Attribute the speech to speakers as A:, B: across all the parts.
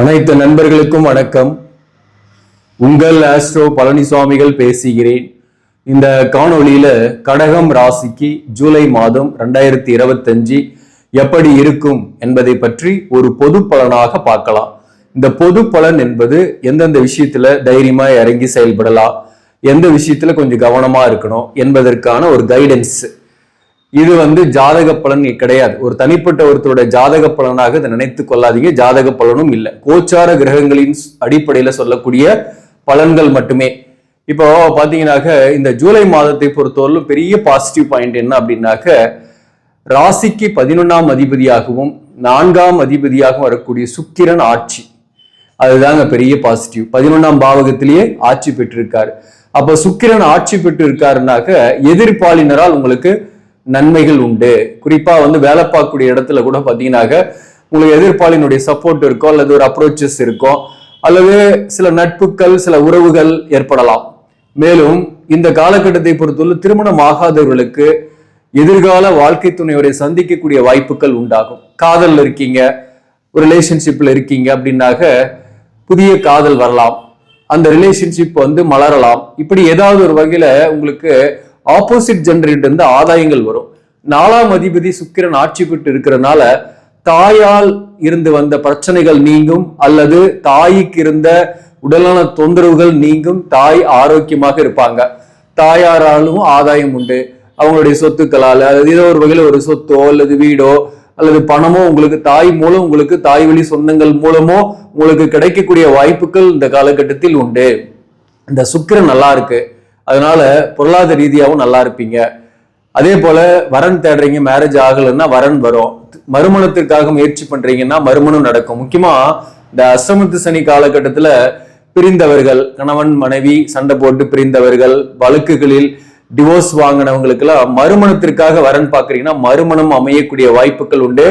A: அனைத்து நண்பர்களுக்கும் வணக்கம். உங்கள் ஆஸ்ட்ரோ பழனிசுவாமிகள் பேசுகிறேன். இந்த காணொளியில கடகம் ராசிக்கு ஜூலை மாதம் ரெண்டாயிரத்தி இருபத்தஞ்சு எப்படி இருக்கும் என்பதை பற்றி ஒரு பொது பலனாக பார்க்கலாம். இந்த பொது பலன் என்பது எந்தெந்த விஷயத்துல தைரியமா இறங்கி செயல்படலாம் எந்த விஷயத்துல கொஞ்சம் கவனமா இருக்கணும் என்பதற்கான ஒரு கைடன்ஸ் இது வந்து ஜாதக பலன் கிடையாது. ஒரு தனிப்பட்ட ஒருத்தரோட ஜாதக பலனாக இதை நினைத்து கொள்ளாதீங்க. ஜாதக பலனும் இல்லை. கோச்சார கிரகங்களின் அடிப்படையில் சொல்லக்கூடிய பலன்கள் மட்டுமே. இப்போ பாத்தீங்கன்னாக்க இந்த ஜூலை மாதத்தை பொறுத்தவரையிலும் பெரிய பாசிட்டிவ் பாயிண்ட் என்ன அப்படின்னாக்க ராசிக்கு பதினொன்றாம் அதிபதியாகவும் நான்காம் அதிபதியாகவும் வரக்கூடிய சுக்கிரன் ஆட்சி. அதுதாங்க பெரிய பாசிட்டிவ் பதினொன்றாம் பாவகத்திலேயே ஆட்சி பெற்றிருக்காரு. அப்ப சுக்கிரன் ஆட்சி பெற்று இருக்காருனாக்க எதிர்ப்பாளினரால் உங்களுக்கு நன்மைகள் உண்டு. குறிப்பாக வந்து வேலை பார்க்கக்கூடிய இடத்துல கூட பார்த்தீங்கன்னாக்க உங்களுக்கு எதிர்ப்பாளினுடைய சப்போர்ட் இருக்கோ அல்லது ஒரு அப்ரோச்சஸ் இருக்கோ அல்லது சில நட்புகள் சில உறவுகள் ஏற்படலாம். மேலும் இந்த காலகட்டத்தை பொறுத்துள்ள திருமணம் ஆகாதவர்களுக்கு எதிர்கால வாழ்க்கை துணையோரை சந்திக்கக்கூடிய வாய்ப்புகள் உண்டாகும். காதல் இருக்கீங்க ஒரு ரிலேஷன்ஷிப்பில் இருக்கீங்க அப்படின்னாக்க புதிய காதல் வரலாம். அந்த ரிலேஷன்ஷிப் வந்து மலரலாம். இப்படி ஏதாவது ஒரு வகையில் உங்களுக்கு ஆப்போசிட் ஜென்ரேட் இருந்து ஆதாயங்கள் வரும். நாலாம் அதிபதி சுக்கிரன் ஆட்சி பெற்று இருக்கிறனால தாயால் இருந்து வந்த பிரச்சனைகள் நீங்கும் அல்லது தாய்க்கு இருந்த உடலான தொந்தரவுகள் நீங்கும் தாய் ஆரோக்கியமாக இருப்பாங்க. தாயாராலும் ஆதாயம் உண்டு. அவங்களுடைய சொத்துக்களால் அல்லது ஏதோ ஒரு வகையில் ஒரு சொத்தோ அல்லது வீடோ அல்லது பணமோ உங்களுக்கு தாய் மூலம் உங்களுக்கு தாய் வழி சொந்தங்கள் மூலமோ உங்களுக்கு கிடைக்கக்கூடிய வாய்ப்புகள் இந்த காலகட்டத்தில் உண்டு. இந்த சுக்கிரன் நல்லா இருக்கு. அதனால பொருளாதார ரீதியாகவும் நல்லா இருப்பீங்க. அதே போல வரன் தேடுறீங்க மேரேஜ் ஆகலைன்னா வரன் வரும். மறுமணத்திற்காக முயற்சி பண்றீங்கன்னா மறுமணம் நடக்கும். முக்கியமா இந்த அசமத்து சனி காலகட்டத்துல பிரிந்தவர்கள் கணவன் மனைவி சண்டை போட்டு பிரிந்தவர்கள் வழக்குகளில் டிவோர்ஸ் வாங்கினவங்களுக்கெல்லாம் மறுமணத்திற்காக வரன் பார்க்குறீங்கன்னா மறுமணம் அமையக்கூடிய வாய்ப்புகள் உண்டு.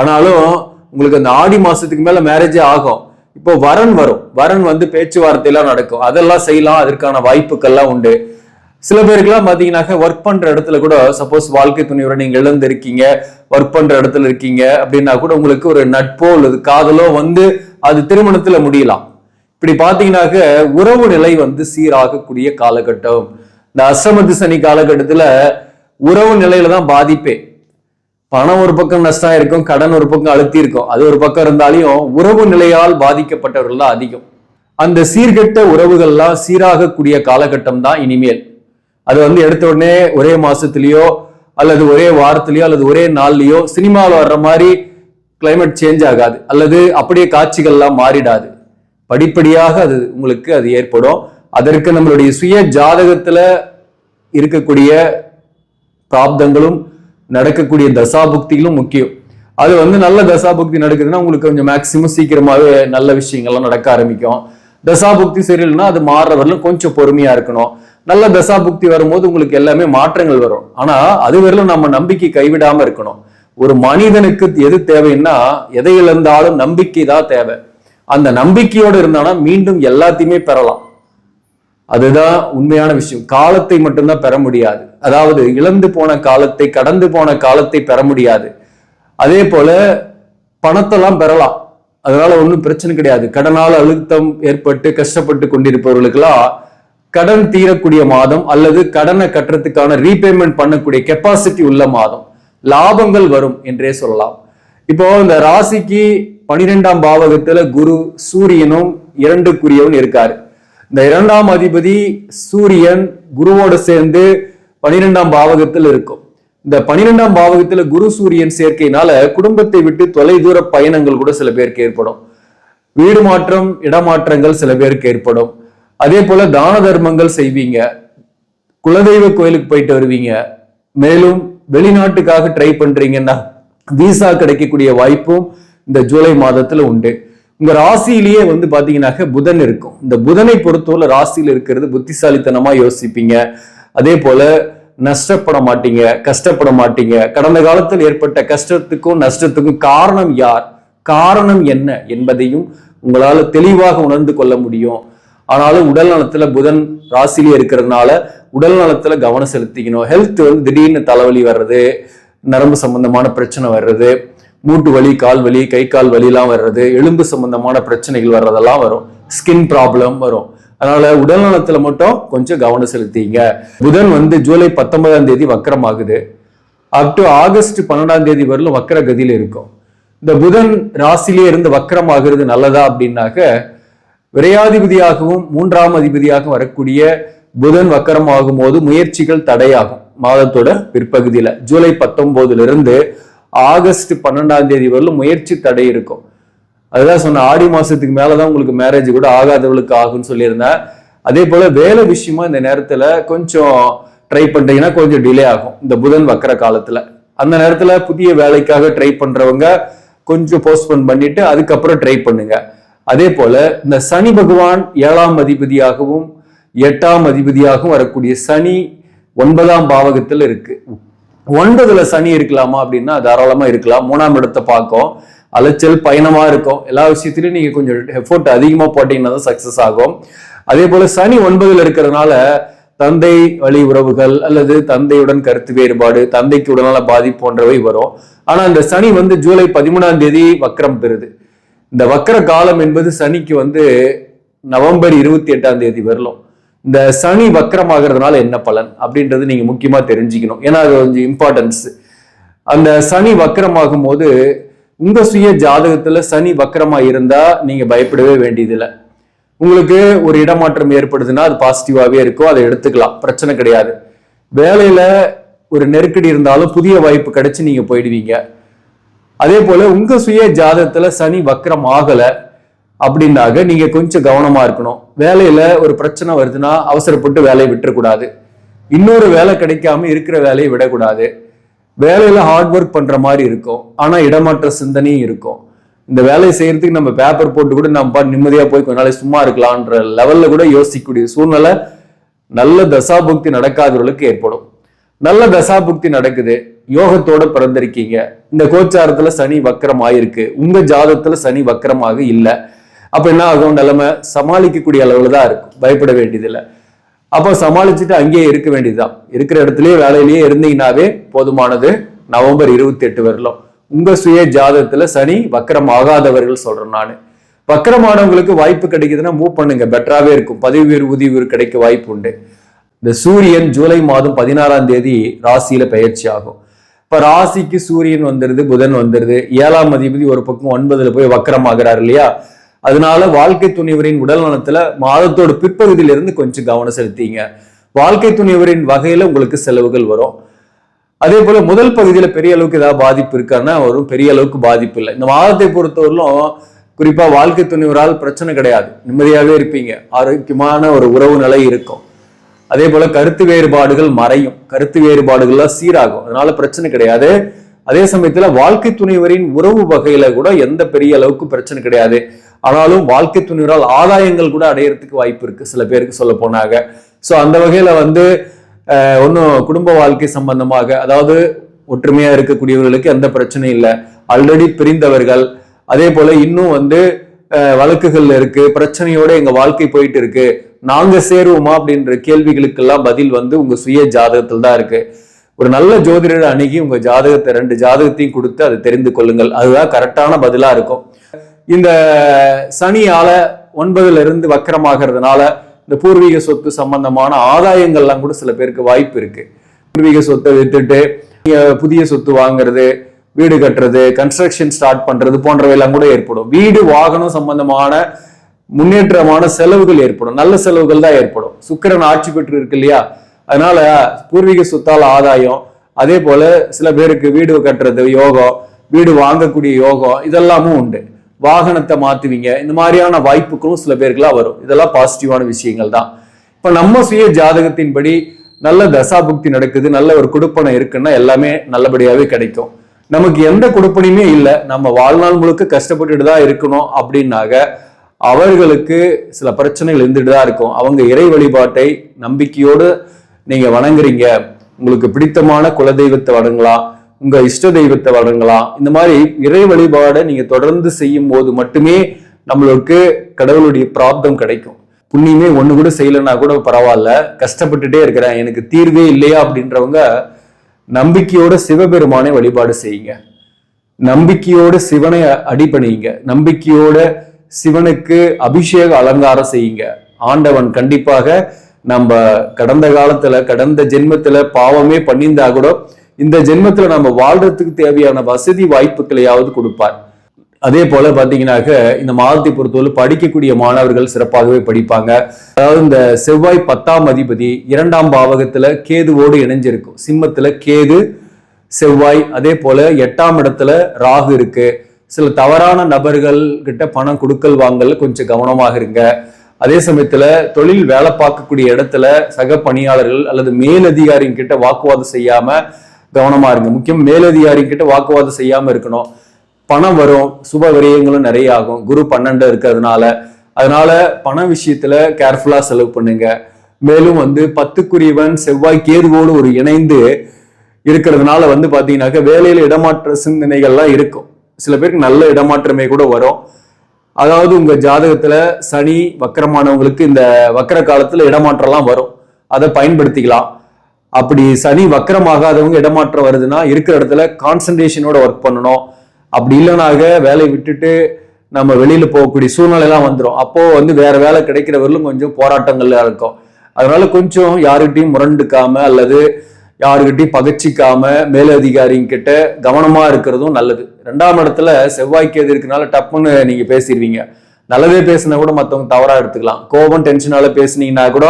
A: ஆனாலும் உங்களுக்கு அந்த ஆடி மாசத்துக்கு மேல மேரேஜே ஆகும். இப்போ வரன் வரும். வரன் வந்து பேச்சுவார்த்தையெல்லாம் நடக்கும். அதெல்லாம் செய்யலாம். அதற்கான வாய்ப்புகள்லாம் உண்டு. சில பேருக்குலாம் பார்த்தீங்கன்னாக்க ஒர்க் பண்ற இடத்துல கூட சப்போஸ் வாழ்க்கை துணையோட நீங்க இழந்து இருக்கீங்க ஒர்க் பண்ற இடத்துல இருக்கீங்க அப்படின்னா கூட உங்களுக்கு ஒரு நட்போ அல்லது காதலோ வந்து அது திருமணத்துல முடியலாம். இப்படி பார்த்தீங்கன்னாக்க உறவு நிலை வந்து சீராகக்கூடிய காலகட்டம். இந்த அஷ்டமத்து சனி காலகட்டத்துல உறவு நிலையில தான் பாதிப்பே. பணம் ஒரு பக்கம் நஷ்டம் இருக்கும் கடன் ஒரு பக்கம் அழுத்தி இருக்கும். அது ஒரு பக்கம் இருந்தாலையும் உறவு நிலையால் பாதிக்கப்பட்டவர்கள் தான் அதிகம். அந்த சீர்கெட்ட உறவுகள்லாம் சீராகக்கூடிய காலகட்டம் தான் இனிமேல். அது வந்து எடுத்த உடனே ஒரே மாசத்துலயோ அல்லது ஒரே வாரத்திலயோ அல்லது ஒரே நாள்லயோ சினிமாவில் வர்ற மாதிரி கிளைமேட் சேஞ்ச் ஆகாது. அல்லது அப்படியே காட்சிகள்லாம் மாறிடாது. படிப்படியாக அது உங்களுக்கு அது ஏற்படும். அதற்கு நம்மளுடைய சுய ஜாதகத்துல இருக்கக்கூடிய பிராப்தங்களும் நடக்கக்கூடிய தசாபுக்திகளும் முக்கியம். அது வந்து நல்ல தசாபுக்தி நடக்குதுன்னா உங்களுக்கு கொஞ்சம் மேக்சிமம் சீக்கிரமாவே நல்ல விஷயங்கள்லாம் நடக்க ஆரம்பிக்கும். தசாபுக்தி சரியில்லைன்னா அது மாறுற வரலும் கொஞ்சம் பொறுமையா இருக்கணும். நல்ல தசாபுக்தி வரும்போது உங்களுக்கு எல்லாமே மாற்றங்கள் வரும். ஆனா அது வரலும் நம்ம நம்பிக்கை கைவிடாம இருக்கணும். ஒரு மனிதனுக்கு எது தேவைன்னா எதை இழந்தாலும் நம்பிக்கை தான் தேவை. அந்த நம்பிக்கையோடு இருந்தானா மீண்டும் எல்லாத்தையுமே பெறலாம். அதுதான் உண்மையான விஷயம். காலத்தை மட்டும்தான் பெற முடியாது. அதாவது இழந்து போன காலத்தை கடந்து போன காலத்தை பெற முடியாது. அதே போல பணத்தெல்லாம் பெறலாம். அதனால ஒன்றும் பிரச்சனை கிடையாது. கடனால் அழுத்தம் ஏற்பட்டு கஷ்டப்பட்டு கொண்டிருப்பவர்களுக்கெல்லாம் கடன் தீரக்கூடிய மாதம் அல்லது கடனை கட்டுறதுக்கான ரீபேமெண்ட் பண்ணக்கூடிய கெப்பாசிட்டி உள்ள மாதம். லாபங்கள் வரும் என்றே சொல்லலாம். இப்போ இந்த ராசிக்கு பனிரெண்டாம் பாவகத்துல குரு சூரியனும் இரண்டுக்குரியவன் இருக்காரு. இந்த இரண்டாம் அதிபதி சூரியன் குருவோட சேர்ந்து பனிரெண்டாம் பாவகத்தில் இருக்கும். இந்த பனிரெண்டாம் பாவகத்துல குரு சூரியன் சேர்க்கையினால குடும்பத்தை விட்டு தொலைதூர பயணங்கள் கூட சில பேருக்கு ஏற்படும். வீடு மாற்றம் இடமாற்றங்கள் சில பேருக்கு ஏற்படும். அதே போல தான தர்மங்கள் செய்வீங்க. குலதெய்வ கோயிலுக்கு போயிட்டு வருவீங்க. மேலும் வெளிநாட்டுக்காக ட்ரை பண்றீங்கன்னா விசா கிடைக்கக்கூடிய வாய்ப்பும் இந்த ஜூலை மாதத்துல உண்டு. உங்க ராசியிலேயே வந்து பாத்தீங்கன்னாக்க புதன் இருக்கும். இந்த புதனை பொறுத்தவரை ராசியில் இருக்கிறது புத்திசாலித்தனமா யோசிப்பீங்க. அதே போல நஷ்டப்பட மாட்டீங்க கஷ்டப்பட மாட்டீங்க. கடந்த காலத்தில் ஏற்பட்ட கஷ்டத்துக்கும் நஷ்டத்துக்கும் காரணம் யார்? காரணம் என்ன என்பதையும் உங்களால தெளிவாக உணர்ந்து கொள்ள முடியும். ஆனாலும் உடல் நலத்துல புதன் ராசிலேயே இருக்கிறதுனால உடல் நலத்துல கவனம் செலுத்திக்கணும். ஹெல்த் வந்து திடீர்னு தலைவலி வர்றது நரம்பு சம்பந்தமான பிரச்சனை வர்றது மூட்டு வலி கால் வலி கை கால் வலிலாம் வர்றது எலும்பு சம்பந்தமான பிரச்சனைகள் வர்றதெல்லாம் வரும். ஸ்கின் ப்ராப்ளம் வரும். அதனால உடல்நலத்துல மட்டும் கொஞ்சம் கவனம் செலுத்திங்க. புதன் வந்து ஜூலை பத்தொன்பதாம் தேதி வக்கரமாகுது. அப் டு ஆகஸ்ட் பன்னெண்டாம் தேதி வரலும் வக்கர கதியில இருக்கும். இந்த புதன் ராசிலே இருந்து வக்கரமாகிறது நல்லதா அப்படின்னாக்க விரையாதிபதியாகவும் மூன்றாம் அதிபதியாகவும் வரக்கூடிய புதன் வக்கரமாகும் போது முயற்சிகள் தடையாகும். மாதத்தோட பிற்பகுதியில. ஜூலை பத்தொன்பதுல இருந்து ஆகஸ்ட் பன்னெண்டாம் தேதி வரலும் முயற்சி தடை இருக்கும். அதுதான் சொன்ன ஆடி மாசத்துக்கு மேலதான் உங்களுக்கு மேரேஜ் கூட ஆகாதவளுக்கு ஆகும்னு சொல்லியிருந்தேன். அதே போல வேலை விஷயமா இந்த நேரத்துல கொஞ்சம் ட்ரை பண்றீங்கன்னா கொஞ்சம் டிலே ஆகும் இந்த புதன் வக்கர காலத்துல. அந்த நேரத்துல புதிய வேலைக்காக ட்ரை பண்றவங்க கொஞ்சம் போஸ்ட்போன் பண்ணிட்டு அதுக்கப்புறம் ட்ரை பண்ணுங்க. அதே போல இந்த சனி பகவான் ஏழாம் அதிபதியாகவும் எட்டாம் அதிபதியாகவும் வரக்கூடிய சனி ஒன்பதாம் பாவகத்தில் இருக்கு. ஒன்பதுல சனி இருக்கலாமா அப்படின்னா தாராளமா இருக்கலாம். மூணாம் இடத்தை பார்க்கும். அலைச்சல் பயணமா இருக்கும். எல்லா விஷயத்திலையும் நீங்க கொஞ்சம் எஃபோர்ட் அதிகமா போட்டீங்கன்னா தான் சக்சஸ் ஆகும். அதே போல சனி ஒன்பதுல இருக்கிறதுனால தந்தை வழி உறவுகள் அல்லது தந்தையுடன் கருத்து வேறுபாடு தந்தைக்கு உடல்நல பாதிப்பு போன்றவை வரும். ஆனா அந்த சனி வந்து ஜூலை பதிமூணாம் தேதி வக்கரம் பெறுது. இந்த வக்கர காலம் என்பது சனிக்கு வந்து நவம்பர் இருபத்தி எட்டாம் தேதி வரலும். இந்த சனி வக்கரமாகிறதுனால என்ன பலன் அப்படின்றது நீங்க முக்கியமா தெரிஞ்சுக்கணும். ஏன்னா அது கொஞ்சம் இம்பார்ட்டன்ஸ் அந்த சனி வக்கரமாகும் போது உங்க சுய ஜாதகத்துல சனி வக்கரமா இருந்தா நீங்க பயப்படவே வேண்டியதில்லை. உங்களுக்கு ஒரு இடமாற்றம் ஏற்படுதுன்னா அது பாசிட்டிவாகவே இருக்கும். அதை எடுத்துக்கலாம். பிரச்சனை கிடையாது. வேலையில ஒரு நெருக்கடி இருந்தாலும் புதிய வாய்ப்பு கிடைச்சி நீங்க போயிடுவீங்க. அதே போல உங்க சுய ஜாதகத்துல சனி வக்கரம் ஆகலை அப்படின்னாக நீங்க கொஞ்சம் கவனமா இருக்கணும். வேலையில ஒரு பிரச்சனை வருதுன்னா அவசரப்பட்டு வேலையை விட்டுறக்கூடாது. இன்னொரு வேலை கிடைக்காம இருக்கிற வேலையை விடக்கூடாது. வேலையில ஹார்ட் ஒர்க் பண்ற மாதிரி இருக்கும். ஆனா இடமாற்ற சிந்தனையும் இருக்கும். இந்த வேலையை செய்யறதுக்கு நம்ம பேப்பர் போட்டு கூட நம்ம நிம்மதியா போய் கொஞ்ச நாளைக்கு சும்மா இருக்கலாம்ன்ற லெவல்ல கூட யோசிக்கக்கூடிய சூழ்நிலை நல்ல தசாபுக்தி நடக்காதவர்களுக்கு ஏற்படும். நல்ல தசாபுக்தி நடக்குது. யோகத்தோட பிறந்திருக்கீங்க. இந்த கோச்சாரத்துல சனி வக்கரம் ஆயிருக்கு உங்க ஜாதத்துல சனி வக்கரமாக இல்லை. அப்ப என்ன ஆகும்? நிலைமை சமாளிக்கக்கூடிய அளவில் தான் இருக்கும். பயப்பட வேண்டியதில்லை. அப்போ சமாளிச்சுட்டு அங்கேயே இருக்க வேண்டியதுதான். இருக்கிற இடத்துலயே வேலையிலேயே இருந்தீங்கன்னாவே போதுமானது. நவம்பர் இருபத்தி எட்டு வரலாம். உங்க சுய ஜாதகத்துல சனி வக்கரம் ஆகாதவர்கள் சொல்றேன் நான். வக்கரமானவங்களுக்கு வாய்ப்பு கிடைக்குதுன்னா மூவ் பண்ணுங்க. பெட்டராகவே இருக்கும். பதவி உயர் ஊதிய கிடைக்க வாய்ப்பு உண்டு. இந்த சூரியன் ஜூலை மாதம் பதினாறாம் தேதி ராசியில பயிற்சி ஆகும். இப்ப ராசிக்கு சூரியன் வந்துருது புதன் வந்துருது. ஏழாம் அதிபதி ஒரு பக்கம் ஒன்பதுல போய் வக்கரமாகிறார் இல்லையா? அதனால வாழ்க்கை துணைவரின் உடல் நலத்துல மாதத்தோட பிற்பகுதியில இருந்து கொஞ்சம் கவனம் செலுத்திங்க. வாழ்க்கை துணைவரின் வகையில உங்களுக்கு செலவுகள் வரும். அதே போல முதல் பகுதியில பெரிய அளவுக்கு ஏதாவது பாதிப்பு இருக்கான்னா வரும். பெரிய அளவுக்கு பாதிப்பு இல்லை. இந்த மாதத்தை பொறுத்தவரையிலும் குறிப்பா வாழ்க்கை துணிவரால் பிரச்சனை கிடையாது. நிம்மதியாகவே இருப்பீங்க. ஆரோக்கியமான ஒரு உறவு நிலை இருக்கும். அதே போல கருத்து வேறுபாடுகள் மறையும். கருத்து வேறுபாடுகள்லாம் சீராகும். அதனால பிரச்சனை கிடையாது. அதே சமயத்துல வாழ்க்கை துணைவரின் உறவு வகையில கூட எந்த பெரிய அளவுக்கு பிரச்சனை கிடையாது. ஆனாலும் வாழ்க்கை துணிவரால் ஆதாயங்கள் கூட அடையிறதுக்கு வாய்ப்பு இருக்கு சில பேருக்கு சொல்ல போனாங்க. ஸோ அந்த வகையில வந்து ஒன்றும் குடும்ப வாழ்க்கை சம்பந்தமாக அதாவது ஒற்றுமையா இருக்கக்கூடியவர்களுக்கு எந்த பிரச்சனையும் இல்லை. ஆல்ரெடி பிரிந்தவர்கள். அதே போல இன்னும் வந்து வழக்குகள் இருக்கு. பிரச்சனையோட எங்க வாழ்க்கை போயிட்டு இருக்கு. நாங்க சேருவோமா அப்படின்ற கேள்விகளுக்கெல்லாம் பதில் வந்து உங்க சுய ஜாதகத்தில் தான் இருக்கு. ஒரு நல்ல ஜோதிடரை அணுகி உங்க ஜாதகத்தை ரெண்டு ஜாதகத்தையும் கொடுத்து அதை தெரிந்து கொள்ளுங்கள். அதுதான் கரெக்டான பதிலா இருக்கும். இந்த சனியால ஒன்பதுல இருந்து வக்கரமாகிறதுனால இந்த பூர்வீக சொத்து சம்பந்தமான ஆதாயங்கள்லாம் கூட சில பேருக்கு வாய்ப்பு இருக்கு. பூர்வீக சொத்தை வித்துட்டு புதிய சொத்து வாங்குறது வீடு கட்டுறது கன்ஸ்ட்ரக்ஷன் ஸ்டார்ட் பண்றது போன்றவையெல்லாம் கூட ஏற்படும். வீடு வாகனம் சம்பந்தமான முன்னேற்றமான செலவுகள் ஏற்படும். நல்ல செலவுகள் தான் ஏற்படும். சுக்கிரன் ஆட்சி பெற்று இருக்கு இல்லையா? அதனால பூர்வீக சொத்தால் ஆதாயம். அதே போல சில பேருக்கு வீடு கட்டுறது யோகம் வீடு வாங்கக்கூடிய யோகம் இதெல்லாமும் உண்டு. வாகனத்தை மாத்துவீங்க. இந்த மாதிரியான வாய்ப்புகளும் சில பேருக்குலாம் வரும். இதெல்லாம் பாசிட்டிவான விஷயங்கள் தான். இப்ப நம்ம சுய ஜாதகத்தின்படி நல்ல தசாபுக்தி நடக்குது நல்ல ஒரு குடுப்பனை இருக்குன்னா எல்லாமே நல்லபடியாவே கிடைக்கும். நமக்கு எந்த குடுப்பனையுமே இல்லை. நம்ம வாழ்நாள் முழுக்க கஷ்டப்பட்டுட்டு தான் இருக்கணும் அப்படின்னாக அவர்களுக்கு சில பிரச்சனைகள் இருந்துட்டு தான் இருக்கும். அவங்க இறை வழிபாட்டை நம்பிக்கையோடு நீங்கள் வணங்குறீங்க. உங்களுக்கு பிடித்தமான குலதெய்வத்தை வணங்கலாம். உங்க இஷ்ட தெய்வத்தை வழங்கலாம் இந்த மாதிரி இறை வழிபாடை நீங்க தொடர்ந்து செய்யும் போது மட்டுமே நம்மளுக்கு கடவுளுடைய பிராப்தம் கிடைக்கும். புண்ணியமே ஒண்ணு கூட செய்யலைன்னா கூட பரவாயில்ல. கஷ்டப்பட்டுட்டே இருக்கிறேன் எனக்கு தீர்வே இல்லையா அப்படின்றவங்க நம்பிக்கையோட சிவபெருமானை வழிபாடு செய்யுங்க. நம்பிக்கையோட சிவனை அடிபணிங்க நம்பிக்கையோட சிவனுக்கு அபிஷேக அலங்காரம் செய்யுங்க. ஆண்டவன் கண்டிப்பாக நம்ம கடந்த காலத்துல கடந்த ஜென்மத்துல பாவமே பண்ணியிருந்தா கூட இந்த ஜென்மத்துல நம்ம வாழ்றதுக்கு தேவையான வசதி வாய்ப்புகளையாவது கொடுப்பார். அதே போல பாத்தீங்கன்னாக்க இந்த மாதத்தை பொறுத்தவரை படிக்கக்கூடிய மாணவர்கள் சிறப்பாகவே படிப்பாங்க. அதாவது இந்த செவ்வாய் பத்தாம் அதிபதி இரண்டாம் பாவகத்துல கேதுவோடு இணைஞ்சிருக்கும். சிம்மத்துல கேது செவ்வாய் அதே போல எட்டாம் இடத்துல ராகு இருக்கு. சில தவறான நபர்கள் கிட்ட பணம் கொடுக்கல் வாங்கல கொஞ்சம் கவனமாக இருங்க. அதே சமயத்துல தொழில் வேலை பார்க்கக்கூடிய இடத்துல சக பணியாளர்கள் அல்லது மேலதிகாரிங்க கிட்ட வாக்குவாதம் செய்யாம கவனமா இருங்க. முக்கியம் மேலதிகாரி கிட்ட வாக்குவாதம் செய்யாம இருக்கணும். பணம் வரும் சுப விரயங்களும் நிறைய ஆகும். குரு பன்னெண்டு இருக்கிறதுனால. அதனால பண விஷயத்துல கேர்ஃபுல்லா செலவு பண்ணுங்க. மேலும் வந்து பத்துக்குரியவன் செவ்வாய் கேதுவோடு ஒரு இணைந்து இருக்கிறதுனால வந்து பாத்தீங்கன்னாக்க வேலையில இடமாற்ற சிந்தனைகள்லாம் இருக்கும். சில பேருக்கு நல்ல இடமாற்றமே கூட வரும். அதாவது உங்க ஜாதகத்துல சனி வக்கரமானவங்களுக்கு இந்த வக்கர காலத்துல இடமாற்றம்லாம் வரும். அதை பயன்படுத்திக்கலாம். அப்படி சனி வக்கரமாகாதவங்க இடமாற்றம் வருதுன்னா இருக்கிற இடத்துல கான்சன்ட்ரேஷனோட ஒர்க் பண்ணணும். அப்படி இல்லைனாக வேலையை விட்டுட்டு நம்ம வெளியில போகக்கூடிய சூழ்நிலைலாம் வந்துடும் அப்போ வந்து வேற வேலை கிடைக்கிறவர்களும் கொஞ்சம் போராட்டங்கள்ல இருக்கும். அதனால கொஞ்சம் யாருக்கிட்டையும் முரண்டுக்காம அல்லது யாருக்கிட்டையும் பகச்சிக்காம மேலதிகாரிங்க கிட்ட கவனமா இருக்கிறதும் நல்லது. ரெண்டாம் இடத்துல செவ்வாய்க்கு எது இருக்கனால டப்புன்னு நீங்க பேசிடுவீங்க. நல்லதே பேசினா கூட மற்றவங்க தவறா எடுத்துக்கலாம். கோபம் டென்ஷனால பேசுனீங்கன்னா கூட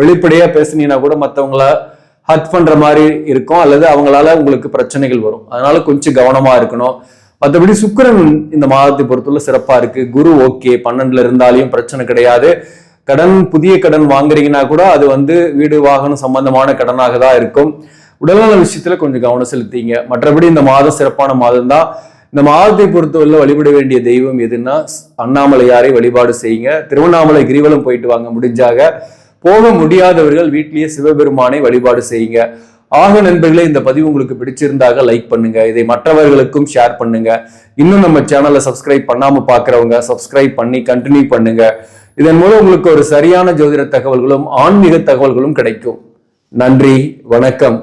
A: வெளிப்படையா பேசுனீங்கன்னா கூட மற்றவங்கள ஹர்ட் பண்ற மாதிரி இருக்கும் அல்லது அவங்களால உங்களுக்கு பிரச்சனைகள் வரும். அதனால கொஞ்சம் கவனமா இருக்கணும். மற்றபடி சுக்கரன் இந்த மாதத்தை பொறுத்துள்ள சிறப்பா இருக்கு. குரு ஓகே பன்னெண்டுல இருந்தாலையும் பிரச்சனை கிடையாது. கடன் புதிய கடன் வாங்குறீங்கன்னா கூட அது வந்து வீடு வாகனம் சம்பந்தமான கடனாக தான் இருக்கும் உடல்நல விஷயத்துல கொஞ்சம் கவனம் செலுத்திங்க. மற்றபடி இந்த மாதம் சிறப்பான மாதம் தான் இந்த மாதத்தை பொறுத்தவரை வழிபட வேண்டிய தெய்வம் எதுன்னா அண்ணாமலையாரை வழிபாடு செய்யுங்க. திருவண்ணாமலை கிரிவலம் போயிட்டு வாங்க முடிஞ்சாக. போக முடியாதவர்கள் வீட்டிலேயே சிவபெருமானை வழிபாடு செய்யுங்க. ஆக நண்பர்களே இந்த பதிவு உங்களுக்கு பிடிச்சிருந்தாக லைக் பண்ணுங்க. இதை மற்றவர்களுக்கும் ஷேர் பண்ணுங்க. இன்னும் நம்ம சேனலை சப்ஸ்கிரைப் பண்ணாம பாக்குறவங்க சப்ஸ்கிரைப் பண்ணி கண்டினியூ பண்ணுங்க. இதன் மூலம் உங்களுக்கு ஒரு சரியான ஜோதிட தகவல்களும் ஆன்மீக தகவல்களும் கிடைக்கும். நன்றி வணக்கம்.